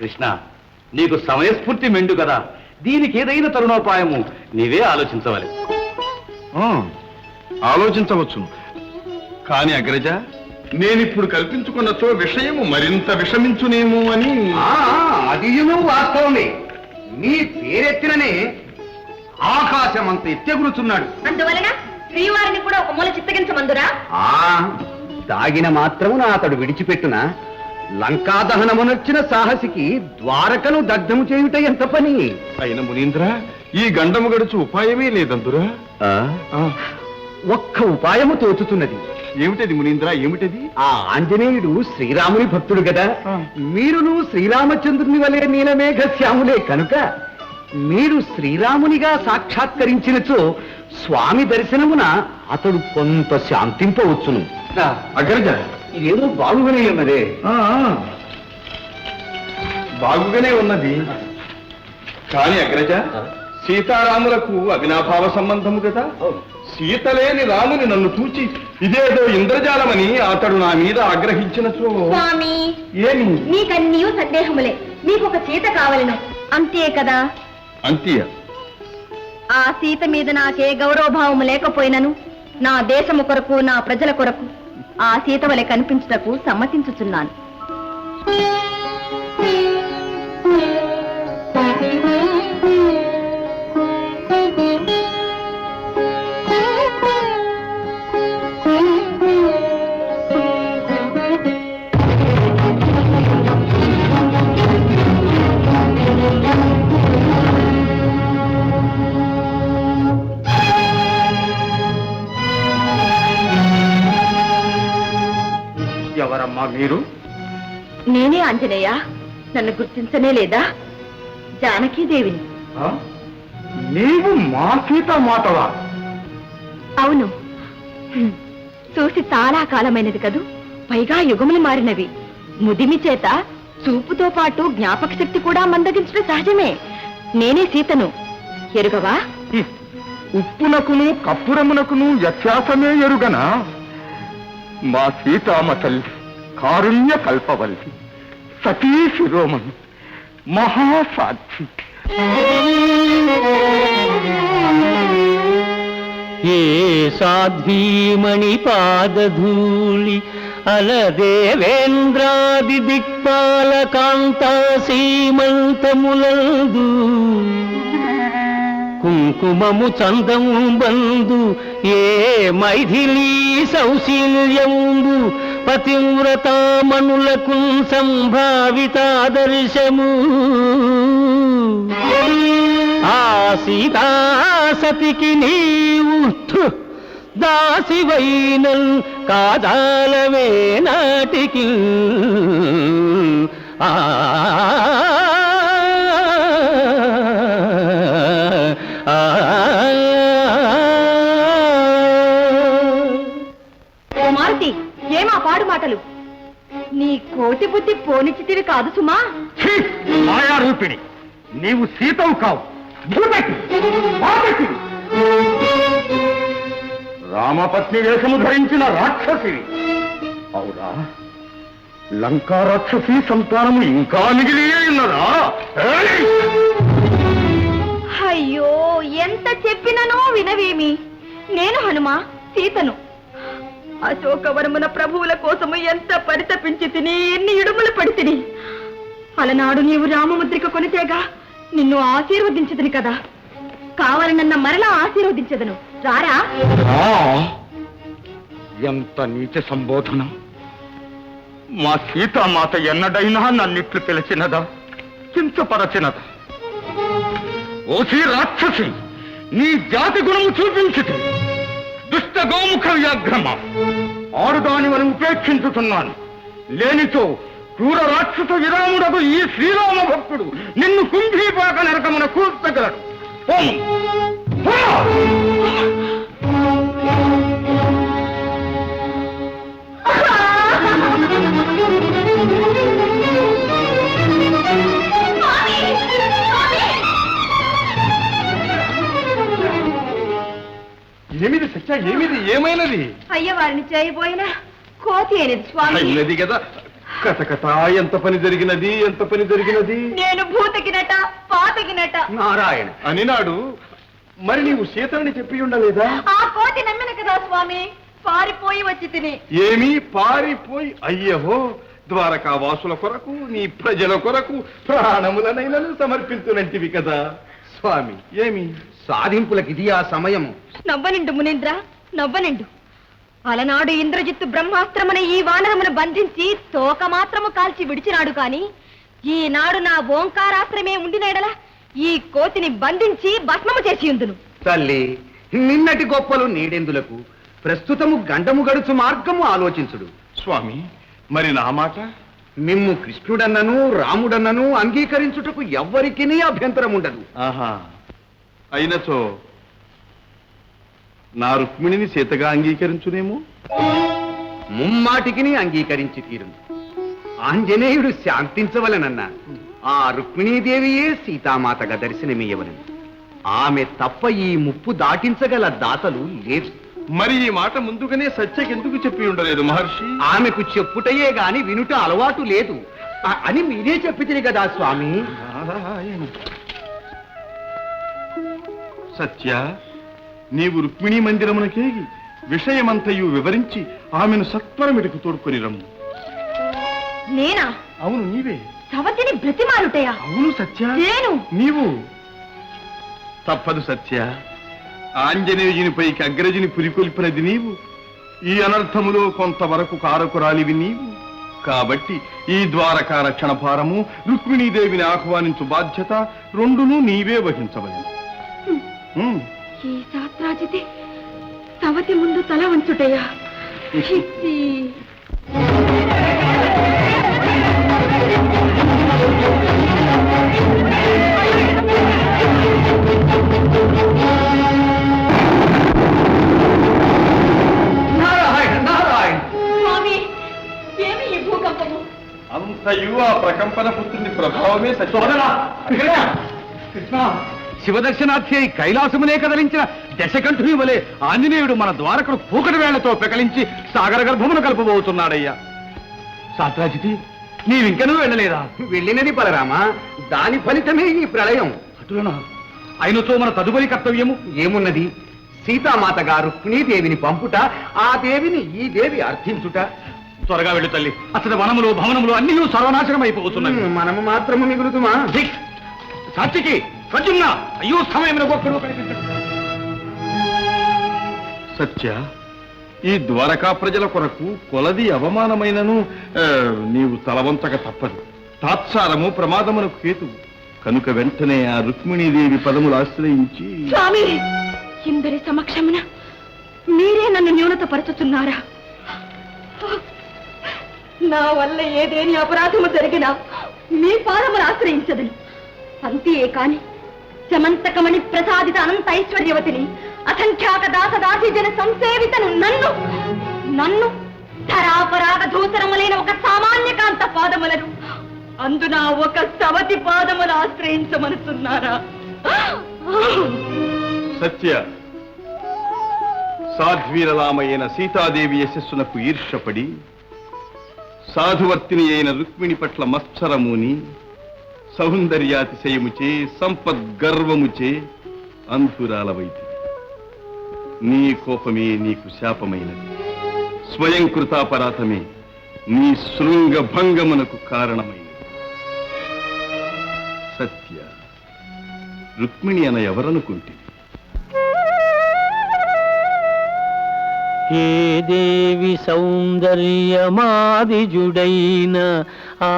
కృష్ణ నీకు సమయస్ఫూర్తి మెండు కదా. దీనికి ఏదైనా తరుణోపాయము. నీవే ఆలోచించవాలి. ఆ, ఆలోచించవచ్చు. కాని అగ్రజ నేనిప్పుడు కల్పించుకున్నచో విషయము మరింత విషమించునేమో అని. అదియును వాస్తవమే. నీ పేరెత్తిననే ఆకాశమంత ఎత్తెగురుచున్నాడు. అందువలన శ్రీవారిని కూడా ఒక మూల చిత్తగించమందురా. ఆ దాగిన మాత్రమున అతడు విడిచిపెట్టున? లంకా దహనమునొచ్చిన సాహసికి ద్వారకను దగ్ధము చేయుట ఎంత పని? అయిన మునీంద్ర ఈ గండము గడుచు ఉపాయమే లేదందురా. ఒక్క ఉపాయము తోచుతున్నది. ఏమిటది మునీంద్ర ఏమిటది? ఆ ఆంజనేయుడు శ్రీరాముని భక్తుడు కదా. మీరును శ్రీరామచంద్రుని వలె నీలమేఘ శ్యాములే కనుక మీరు శ్రీరామునిగా సాక్షాత్కరించినచో స్వామి దర్శనమున అతడు కొంత శాంతింపవచ్చును. అగ్రజ. ఇదేదో బాగుగానే ఉన్నదే. బాగుగానే ఉన్నది. కాని అగ్రజ సీతారాములకు అవినాభావ సంబంధము కదా. సీత లేని రాముని నన్ను చూచి ఇదేదో ఇంద్రజాలమని అతడు నా మీద ఆగ్రహించినచో స్వామి. ఏమి? నీకన్నీయు సందేహములే. నీకు ఒక సీత కావలను. అంతే కదా. అంతీయ. ఆ సీత మీద నాకే గౌరవభావము లేకపోయినను. నా దేశము కొరకు నా ప్రజల కొరకు. ఆ సీత వలె కనిపించుటకు సమ్మతించుచున్నాను. మీరు? నేనే ఆంజనేయ. నన్ను గుర్తించనే లేదా? జానకీదేవిని? నీవు మా సీతామాతవా అవును. హ్మ్. చూసి చాలా కాలమైనది కదూ. పైగా యుగములు మారినవి. ముదిమి చేత చూపుతో పాటు జ్ఞాపక శక్తి కూడా మందగించడం సహజమే. నేనే సీతను. ఎరుగవా. ఉప్పునకును కప్పురమునకును వ్యత్యాసమే ఎరుగనా? మా సీతామ తల్లి. కారుణ్య కల్పవల్లి సతీ శిరోమణి మహాసాక్షి ఏ సాధ్వీమణి పాదధూళి అలదేవేంద్రాది దిక్పాలకాంతా సీమంతములందు కుంకుమము చందము బందు ఏ మైథిలీ సౌశీల్యంబు పతివ్రతామణులకు సంభావితాదర్శము ఆ సీతాసతికి నీవు థు, దాసివైనల్ కాదాలవే నాటికి. ఆ ఆ, కోటి బుద్ధి పోనిచ్చితివి కాదు సుమా. మాయారూపిణి. నీవు సీతవు కావు. రామపత్ని వేషము ధరించిన రాక్షసివి. అవునా? లంకా రాక్షసి సంతానము ఇంకా మిగిలి ఉన్నదా! అయ్యో ఎంత చెప్పిననో వినవేమి. నేను హనుమా సీతను. అశోకవరమున ప్రభువుల కోసము ఎంత పరితపించి తిని ఎన్ని ఇడుములు పడి తిని. అలనాడు నీవు రామముద్రిక కొనితేగా నిన్ను ఆశీర్వదించదని కదా. కావాలనన్న మరలా ఆశీర్వదించదను. రారా? ఎంత నీచ సంబోధన. మా సీతామాత ఎన్నడైనా నన్నిట్లు పిలిచినదా? కించపరచినదా? ఓసి రాక్షసి నీ జాతి గుణము చూపించుతు గోముఖ వ్యాఘ్రమ. ఆడుదాని మనం ఉపేక్షించుతున్నాను లేనిచో క్రూర రాక్షస విరాముడకు ఈ శ్రీరామ భక్తుడు నిన్ను కుంభీపాక నరకమున కూర్చగలడు. పోము. ఏమిది సత్య ఏమిది? ఏమైనది? అయ్యవారిని చేయబోయిన కోతి అనేది స్వామి. అయినది కదా. కథ కథ. ఎంత పని జరిగినది? ఎంత పని జరిగినది? నేను భూతకినట పాతకినట. నారాయణ అని నాడు మరి నీవు సీతని చెప్పి ఉండలేదా? ఆ కోతి నమ్మిన కదా స్వామి? పారిపోయి వచ్చి తిని. ఏమీ పారిపోయి అయ్యహో ద్వారకా వాసుల కొరకు నీ ప్రజల కొరకు ప్రాణములనైనను సమర్పించునంటివి కదా. స్వామి ఏమి? సాధింపులకిది ఆ సమయము. నవ్వనిండు మునీంద్ర నవ్వనిండు. అలనాడు ఇంద్రజిత్తు బ్రహ్మాస్త్రమని ఈ వానరమును బంధించి తోక మాత్రము కాల్చి విడిచినాడు కాని ఈనాడు నా ఓంకారాస్త్రమే ఉండినేడల ఈ కోతిని బంధించి భస్మము చేసి ఉందును తల్లి నిన్నటి గొప్పలు నీడెందులకు ప్రస్తుతము గండము గడుచు మార్గము ఆలోచించుడు. స్వామి మరి నా మాట? మిమ్ము కృష్ణుడన్నను రాముడన్నను అంగీకరించుటకు ఎవ్వరికీ అభ్యంతరం ఉండదు ఆహా. అయినచో నా రుక్మిణిని సీతగా అంగీకరించునేమో? ముమ్మాటికిని అంగీకరించి తీరును. ఆంజనేయుడు శాంతించవలనన్నాడు ఆ రుక్మిణీదేవియే సీతామాతగా దర్శనమియ్యవలను ఆమె తప్ప ఈ ముప్పు దాటించగల దాతలు లేరు. మరి ఈ మాట ముందుగానే సత్యకెందుకు చెప్పి ఉండలేదు మహర్షి? ఆమెకు చెప్పుటయే గాని వినుట అలవాటు లేదు. అని మీరే చెప్పితిరి కదా స్వామి. సత్య నీవు రుక్మిణీ మందిరమునకేగి విషయమంతయు వివరించి ఆమెను సత్వరమిడికి తోడుకొని రమ్ము. నేనా? అవును నీవే. సవతిని బ్రతిమాలుటయా? అవును సత్య. నేను? నీవు? తప్పదు సత్య. ఆంజనేయునిపైకి అగ్రజుని పురికొల్పినది నీవు. ఈ అనర్థములో కొంతవరకు కారకురాలివి నీవు. కాబట్టి ఈ ద్వారకా రక్షణ భారము రుక్మిణీదేవిని ఆహ్వానించు బాధ్యత రెండును నీవే వహించవలెను. ఈ శాస్త్రాజితే సవతి ముందు తల వంచుటయా? చిత్తి. నారాయణ నారాయణ. స్వామి ఏమి ఈ భూకంపము? అంతయు ఆ ప్రకంపన పుత్రుని ప్రభావమే సత్య కృష్ణ! శివదర్శనార్థి అయి కైలాసమునే కదలించిన దశకంఠుని వలె ఆంజనేయుడు మన ద్వారకను పూకటి వేళ్ళతో పెకలించి సాగర గర్భమును కలుపబోతున్నాడయ్యా. సాత్రాజితి నీవింకనూ వెళ్ళలేదా? వెళ్ళినది బలరామా దాని ఫలితమే ఈ ప్రళయం. అటులనా? అయినతో మన తదుపరి కర్తవ్యము? ఏమున్నది? సీతామాత గారు దేవిని పంపుట ఆ దేవిని ఈ దేవి అర్థించుట త్వరగా వెళ్ళు తల్లి. అసలు వనములు భవనములు అన్ని సర్వనాశనం అయిపోతున్నవి మనము మాత్రము మిగులుతుమా? సాక్షికి ప్రజుమ్న అయ్యో సమయంలో ఒక్కడు కనిపించడు సత్య ఈ ద్వారకా ప్రజల కొరకు కొలది అవమానమైనను నీవు తలవంచక తప్పదు. తాత్సారము ప్రమాదమునకు హేతు కనుక వెంటనే ఆ రుక్మిణీదేవి పదములు ఆశ్రయించి స్వామి ఇందరి సమక్షమున మీరే నన్ను న్యూనతపరచుతున్నారా? నా వల్ల ఏదేని అపరాధము జరిగినా మీ పాదమును ఆశ్రయించదని అంతే కాని చమంతకమణి ప్రసాదిత అనంత ఐశ్వర్యవతిని అసంఖ్యాక దాస దాసి జన సంసేవితను నన్ను నన్ను ధరాపరాగ దూసరములైన ఒక సామాన్య కాంత పాదములను అందున ఒక సవతి పాదములు ఆశ్రయించమనుతున్నారా? సత్య సాధ్వీరలామైన సీతాదేవి యశస్సునకు ఈర్షపడి సాధువర్తిని అయిన రుక్మిణి పట్ల మత్సరముని సౌందర్యాతిశయముచే సంపద్గర్వముచే అంతురాలవైతి నీ కోపమే నీకు శాపమైనది. స్వయం కృతాపరాధమే నీ శృంగ భంగమునకు కారణమైనది. సత్య రుక్మిణి అన ఎవరనుకుంటే హే దేవి సౌందర్యమాదిజుడైన ఆ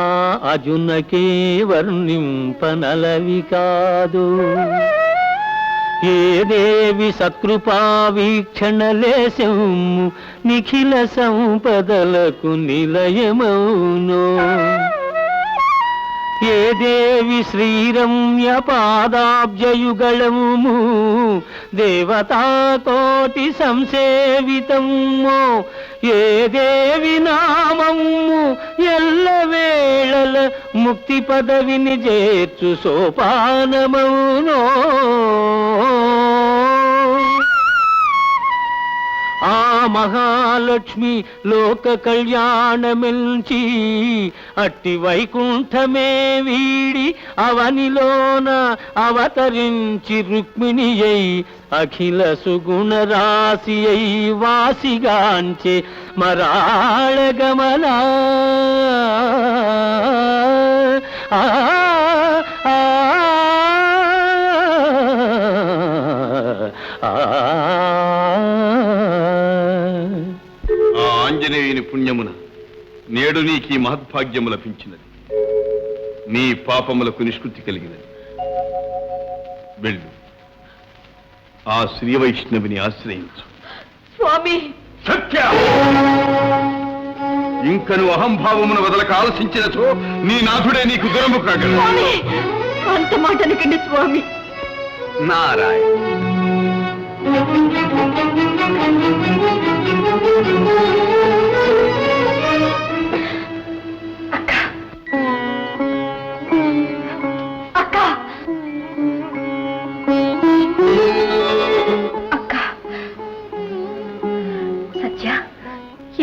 అజునకే వర్ణింపనలవి కాదు. ఏ దేవి సత్కృపా వీక్షణలేశము నిఖిల సంపదలకు నిలయమౌనో. ఏ దేవి శ్రీరమ్య పాదాబ్జయుగళము దేవతాకోటి సంసేవితము. ఏ దేవి నామము ఎల్లవేళల ముక్తి పదవిని చేర్చు సోపానమౌనో. ఆ మహాలక్ష్మి లోక కళ్యాణమిల్చి అట్టి వైకుంఠమే వీడి అవనిలోన అవతరించి రుక్మిణి అయి అఖిల సుగుణ రాశి అయి వాసిగాంచే మరాళగమలా ఆ. పుణ్యమున నేడు నీకు ఈ మహద్భాగ్యము లభించినది. నీ పాపములకు నిష్కృతి కలిగినది. వెళ్ళు. ఆ శ్రీ వైష్ణవిని ఆశ్రయించు. స్వామి! సత్య! ఇంకను అహంభావమును వదలక ఆలసించినచో నీ నాథుడే నీకు దూరము కాగలడు. స్వామి! అంత మాట అనకండి స్వామి. నారాయణ.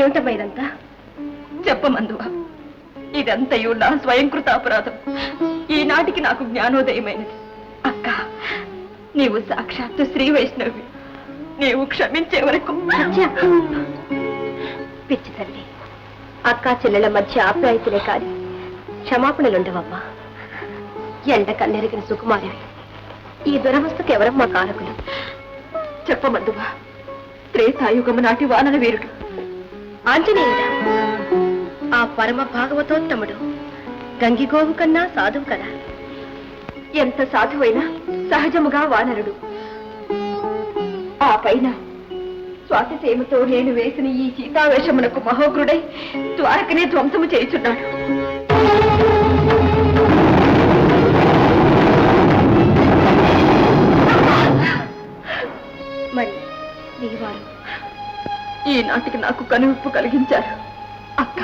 ఏమిటమ్మా ఇదంతా చెప్పమందువా? ఇదంతయు నా స్వయంకృత అపరాధం. ఈనాటికి నాకు జ్ఞానోదయమైనది. అక్క నీవు సాక్షాత్తు శ్రీ వైష్ణవి. నీవు క్షమించే వరకు. పిచ్చి తల్లి అక్క చెల్లెల మధ్య ఆప్యాయతలే కాదు క్షమాపణలుండవమ్మా. ఎండ కన్నెరిగిన సుకుమారివి. ఈ దురవస్థకు ఎవరమ్మా కారకులు? చెప్పమందువా? త్రేతాయుగము నాటి వానర వీరుడు. ఆంజనేయుడా? ఆ పరమ భాగవతోత్తముడు గంగిగోవు కన్నా సాధువు కదా? ఎంత సాధువైనా సహజముగా వానరుడు. ఆ పైన స్వాతిసేమతో నేను వేసిన ఈ సీతావేషమునకు మహోగ్రుడై ద్వారకనే ధ్వంసము చేయుచున్నాడు. ఈనాటికి నాకు కనువిప్పు కలిగించారు. అక్క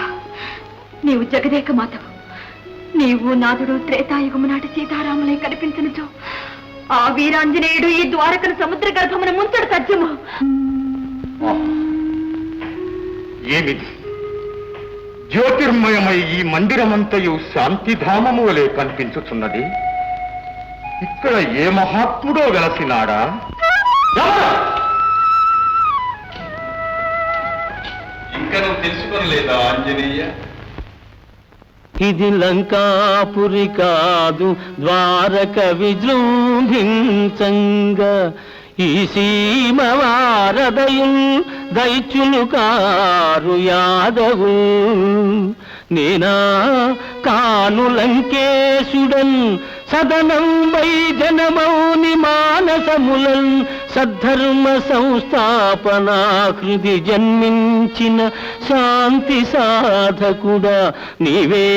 నీవు జగదేక మాతవు నీవు నాదుడు త్రేతాయుగము నాటి సీతారాములే కనిపించనుచో ఆ వీరాంజనేయుడు ఈ ద్వారకను సముద్ర గర్భమున ముంచడు సత్యము ఏమిది? జ్యోతిర్మయమై ఈ మందిరమంతయు శాంతిధామము వలె కనిపించుచున్నది. ఇక్కడ ఏ మహాత్ముడో వెలసినాడా? ఎవరు? తెలుసుకోలేదా ఆంజనేయ? ఇది లంకాపురి కాదు ద్వారక విజృంభించంగా. ఈ సీమ వారదయుల్ దైత్యులు కారు యాదవు. నేనా కాను లంకేశుడన్ సదనం వై జనమౌని మానసములన్. సద్ధర్మ సంస్థాపనాకృతి జన్మించిన శాంతి సాధకుడా నీవే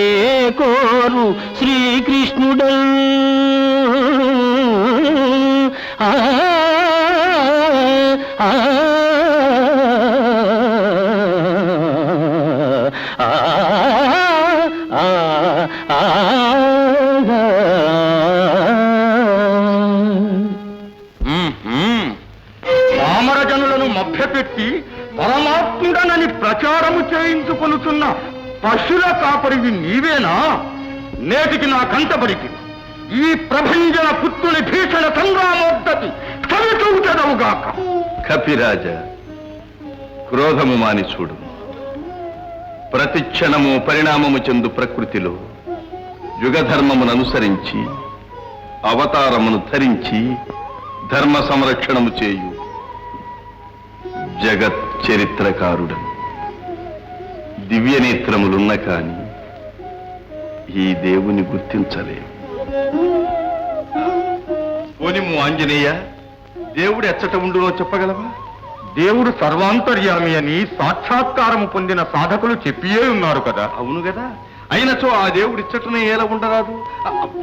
కోరు శ్రీకృష్ణుడల్ పశుల కాపరివి నీవేనా? నేటికి నా కంటబడికి. ఈ ప్రభంజన పుత్రుని భీషణ సంగ్రామోద్ధతి చవి కపిరాజ క్రోధము మాని చూడు. ప్రతిక్షణము పరిణామము చెందు ప్రకృతిలో యుగధర్మమును అనుసరించి అవతారమును ధరించి ధర్మ సంరక్షణము చేయు జగత్ చరిత్రకారుడను. దివ్యనేత్రములున్న కాని ఈ దేవుని గుర్తించలేవు పోనిము ఆంజనేయ దేవుడు ఎచ్చట ఉండునో చెప్పగలవా? దేవుడు సర్వాంతర్యామి అని సాక్షాత్కారము పొందిన సాధకులు చెప్పియే ఉన్నారు కదా. అవును కదా. అయినచో ఆ దేవుడు ఇచ్చటనే ఎలా ఉండరాదు?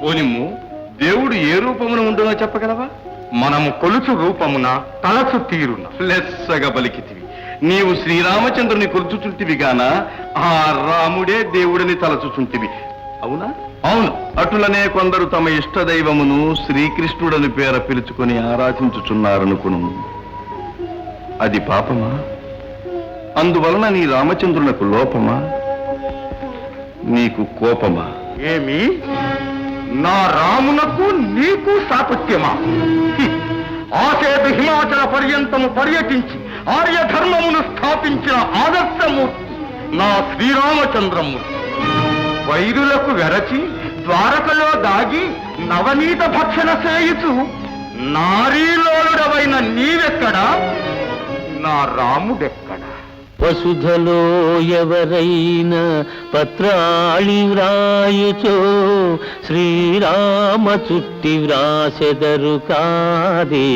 పోనిమ్ము దేవుడు ఏ రూపమున ఉండునో చెప్పగలవా? మనము కొలుచు రూపమున తలచు తీరున. లెస్సగా పలికితివి నీవు శ్రీరామచంద్రుని కొలుచుచుంటివి గాన ఆ రాముడే దేవుడిని తలచుచుంటివి. అవునా? అవును. అటులనే కొందరు తమ ఇష్టదైవమును శ్రీకృష్ణుడని పేర పిలుచుకొని ఆరాధించుచున్నారనుకును. అది పాపమా? అందువలన నీ రామచంద్రునకు లోపమా? నీకు కోపమా? ఏమి? నా రామునకు నీకు సాపత్యమా. ఆసేతు హిమాచల పర్యంతము పర్యటించి ఆర్యధర్మమును స్థాపించిన ఆదర్శమూర్తి నా శ్రీరామచంద్రమూర్తి. వైరులకు వెరచి ద్వారకలో దాగి నవనీత భక్షణ చేయుచు నారీలోలుడవైన నీవెక్కడా? నా రాముడెక్కడా? వసుధలో ఎవరైనా పత్రాళి వ్రాయుచో శ్రీరామ చుట్టి వ్రాసెదరు కాదే.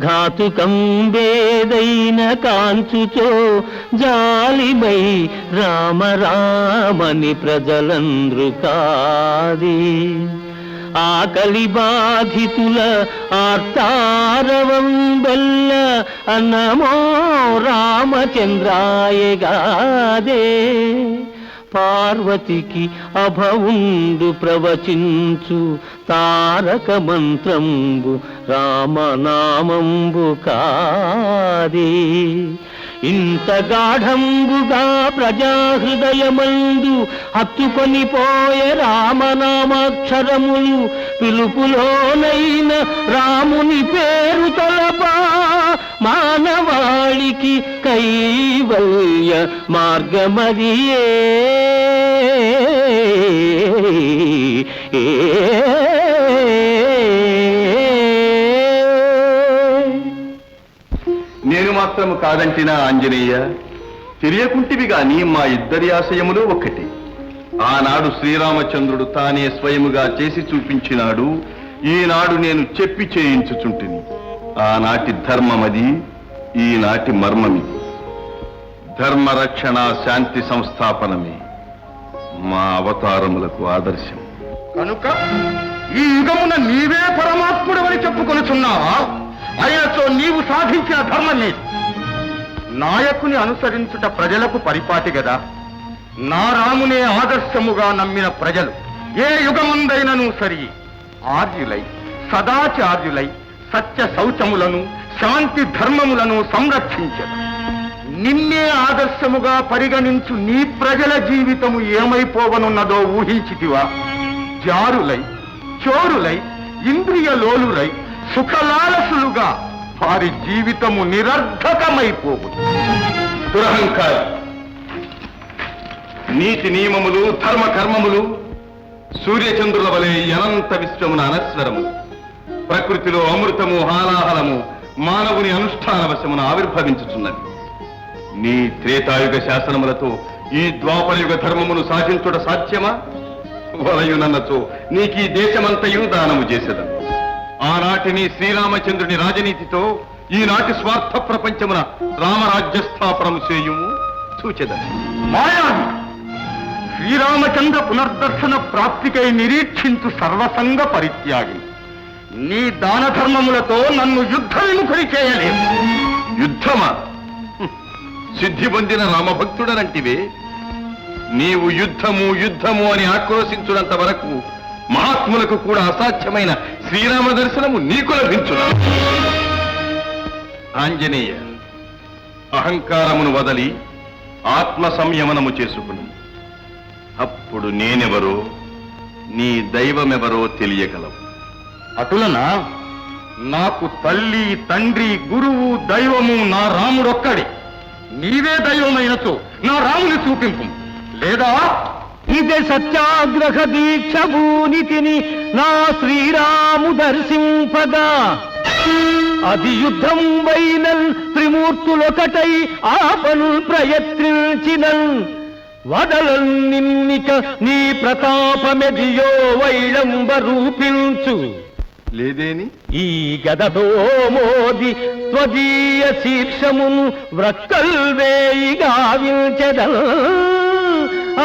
ఘాతుకం వేదైన కాంచుచో జాలిమై రామ రామని ప్రజలంద్రు కాదే. ఆకలి బాధితుల ఆర్తారవం బెల్ల అన్నమో రామచంద్రాయగాదే పార్వతికి అభవుండు ప్రవచించు తారక మంత్రంబు రామనామంబు కాదే. ఇంత గాఢంబుగా ప్రజాహృదయమందు హత్తుకొని పోయే రామనామాక్షరములు పిలుపులోనైన రాముని పేరు తలపా మానవాళికి కైవల్య మార్గమరియే. ఏ నేను మాత్రం కాదంటినా ఆంజనేయ. తెలియకుంటివి గాని మా ఇద్దరి ఆశయములు ఒకటి ఆనాడు శ్రీరామచంద్రుడు తానే స్వయముగా చేసి చూపించినాడు. ఈనాడు నేను చెప్పి చేయించుచుంటిని. ఆనాటి ధర్మమది ఈనాటి మర్మమిది ధర్మరక్షణ శాంతి సంస్థాపనమే మా అవతారములకు ఆదర్శం. కనుక ఈ యుగమున నీవే పరమాత్ముడవని చెప్పుకొనుచున్నావా? అయినచో నీవు సాధించిన ధర్మం నీది నాయకుని అనుసరించుట ప్రజలకు పరిపాటి గదా. నా రామునే ఆదర్శముగా నమ్మిన ప్రజలు. ఏ యుగముందైనను సరి. ఆర్యులై సదాచార్యులై సత్య శౌచములను శాంతి ధర్మములను సంరక్షించదు నిన్నే ఆదర్శముగా పరిగణించు నీ ప్రజల జీవితము ఏమైపోవనున్నదో ఊహించితివా. జారులై చోరులై ఇంద్రియ లోలురై సుఖలాలసులుగా వారి జీవితము నిరర్ధకమైపోవు దురహంకారి నీతి నియమములు ధర్మ కర్మములు సూర్యచంద్రుల వలె అనంత విశ్వమున అనస్వరములు ప్రకృతిలో అమృతము హాలాహలము మానవుని అనుష్ఠాన వశమున ఆవిర్భవించుచున్నది నీ త్రేతాయుగ శాసనములతో ఈ ద్వాపరయుగ ధర్మమును సాధించుట సాధ్యమా? వలయునన్నచో నీకీ దేశమంతయు దానము చేసేదను. ఆనాటి నీ శ్రీరామచంద్రుని రాజనీతితో ఈనాటి స్వార్థ ప్రపంచమున రామరాజ్య స్థాపనము చేయుము సూచెదను శ్రీరామచంద్ర పునర్దర్శన ప్రాప్తికై నిరీక్షించు సర్వసంగ పరిత్యాగి. నీ దాన ధర్మములతో నన్ను యుద్ధ విముఖుని చేయలేవు. యుద్ధమా. సిద్ధి పొందిన రామభక్తుడనంటివే. నీవు యుద్ధము యుద్ధము అని ఆక్రోశించున్నంత వరకు మహాత్ములకు కూడా అసాధ్యమైన శ్రీరామ దర్శనము నీకు లభించు ఆంజనేయ అహంకారమును వదలి ఆత్మ సంయమనము చేసుకును. అప్పుడు నేనెవరో నీ దైవమెవరో తెలియగలవు. అటులనా? నాకు తల్లి తండ్రి గురువు దైవము నా రాముడొక్కడి. నీవే దైవమైనచో నా రాముని చూపింపు. లేదా ఇదే సత్యాగ్రహ దీక్ష భూనితిని నా శ్రీరాము దర్శింపగా అది యుద్ధం వైనల్ త్రిమూర్తులొకటై ఆపను ప్రయత్నించినన్ వదలన్ నిన్నిక నీ ప్రతాపమెదియో వైళంబ రూపించు. లేదేని? ఈ గదతో మోది త్వదీయ శీర్షమును వ్రక్కల్ వేయి గావించెదల్ ఆ ఆ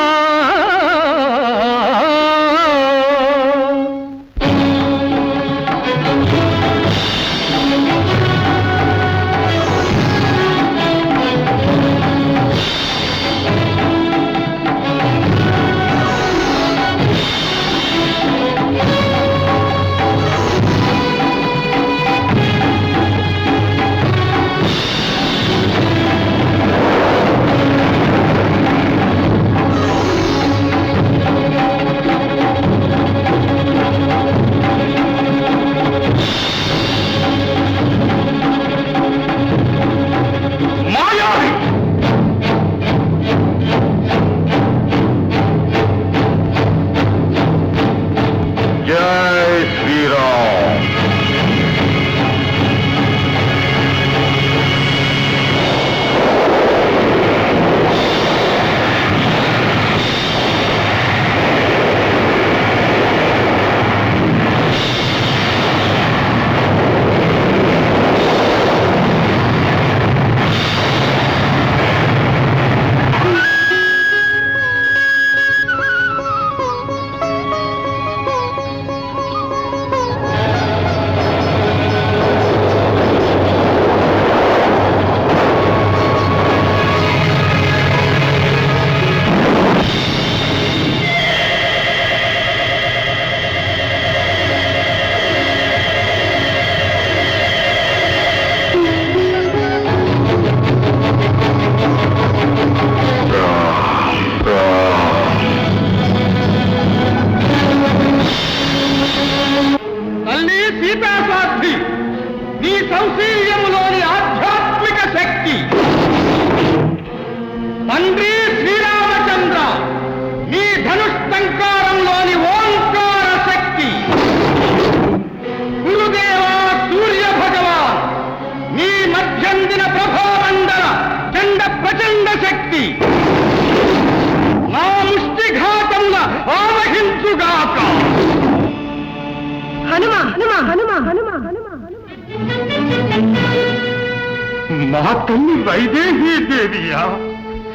తల్లి వైదేహీ దేవియా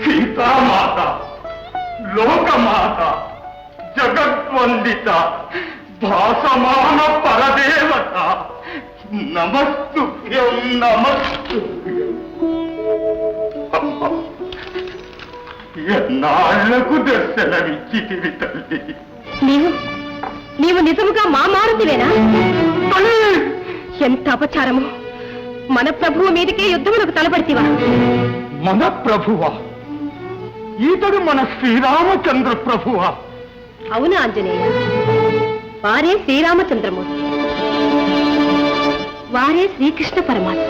సీతామాత లోకమాత జగద్వందిత భాసమాన పరదేవత నమస్తుభ్యం నమస్తు. ఎన్నాళ్ళకు దర్శనమిచ్చితివి తల్లి. నీవు నీవు నిజముగా మా మారుతివేనా? ఎంత అపచారము? మన ప్రభువు మీదకే యుద్ధములకు తలపడితివా? మన ప్రభువా? ఈతడు మన శ్రీరామచంద్ర ప్రభువా? అవును ఆంజనేయ? వారే శ్రీరామచంద్రమూర్తి వారే శ్రీకృష్ణ పరమాత్మ.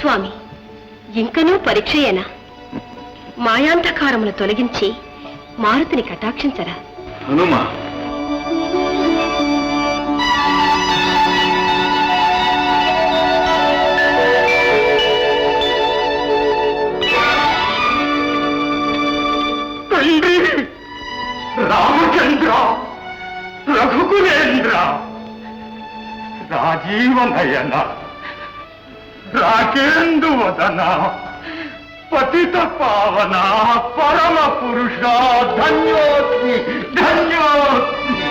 స్వామి ఇంకనూ పరీక్షయేనా? మాయాంధకారమును తొలగించి మారుతిని కటాక్షించరా? హనుమా రఘుకులేంద్ర. రాజీవనయన రాకేందు వదన పతిత పావన పరమ పురుష ధన్యోస్మి ధన్యోస్మి.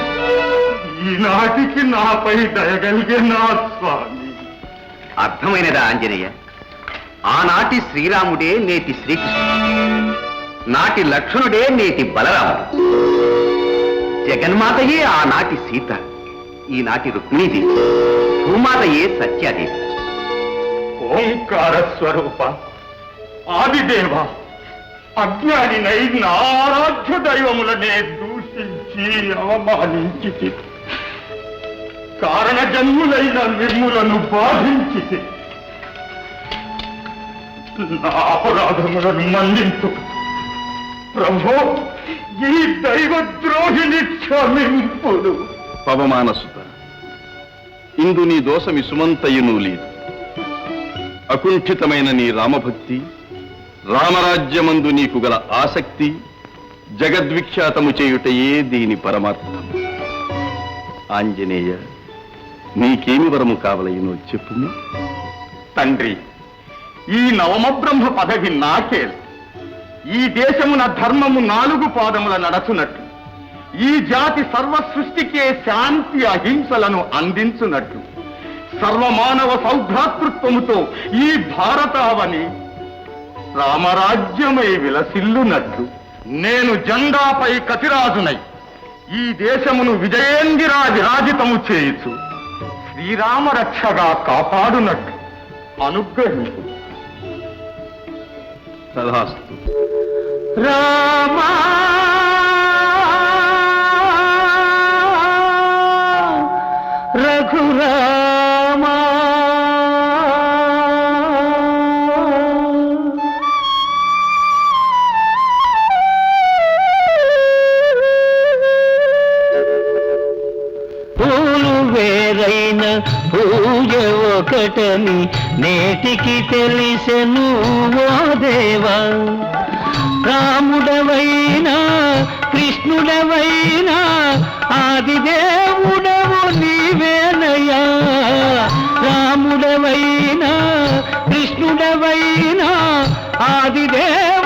ఈనాటికి నాపై దయగలిగే నా స్వామి? అర్థమైనదా ఆంజనేయ? ఆనాటి శ్రీరాముడే నేటి శ్రీకృష్ణుడు. నాటి లక్ష్మణుడే నేటి బలరాముడు. జగన్మాతయే ఆనాటి సీత ఈనాటి రుక్మిణీదేవి భూమాతయే సత్యాదేవి. ఓంకార స్వరూప ఆదిదేవ అజ్ఞానినై నారాధ్య దైవములనే దూషించి అవమానించి కారణ జన్ములైన మిమ్ములను బాధించి నా అపరాధములను మన్నించు ప్రభో ఈ దైవద్రోహిని క్షమింపుడు పవమానసుత ఇందు నీ దోషమి సుమంతయును లేదు. అకుంఠితమైన నీ రామభక్తి రామరాజ్యమందు నీకు గల ఆసక్తి జగద్విఖ్యాతము చేయుటయే దీని పరమార్థం. ఆంజనేయ నీకేమి వరము కావలయునో చెప్పుము. తండ్రి ఈ నవమ బ్రహ్మ పదవి నాకే. ఈ దేశమున ధర్మము నాలుగు పాదముల నడచునట్టు. ఈ జాతి సర్వ సృష్టికే శాంతి అహింసలను అందించునట్టు. సర్వమానవ సౌభ్రాతృత్వముతో ఈ భారతావని రామరాజ్యమై విలసిల్లునట్లు నేను జెండాపై కతిరాజునై ఈ దేశమును విజయేందిరా విరాజితము చేయుచు. శ్రీరామ రక్షగా కాపాడునట్టు. అనుగ్రహించు. తదాస్తు రామా! రఘురామా! పూలు వేరైన పూజ ఒకటని నేటికి తెలిసెను ఓ దేవా. రాముడవైనా కృష్ణుడవైనా ఆదిదేవుడవు నీవేనయ్యా. రాముడవైనా కృష్ణుడవైనా ఆదిదేవు